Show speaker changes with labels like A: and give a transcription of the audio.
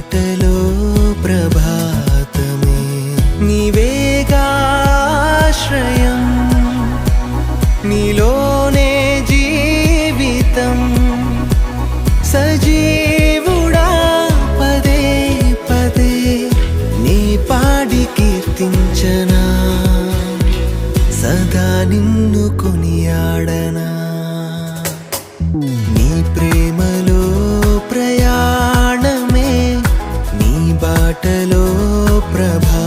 A: బాటలో ప్రభాతమే. నీవేగాశ్రయం నీలోనే జీవితం. సజీవుడా పదే పదే నీ పాడి కీర్తించనా. సదా నిన్ను కొనియాడనా. నీ ప్రేమ బాటలో ప్రభా.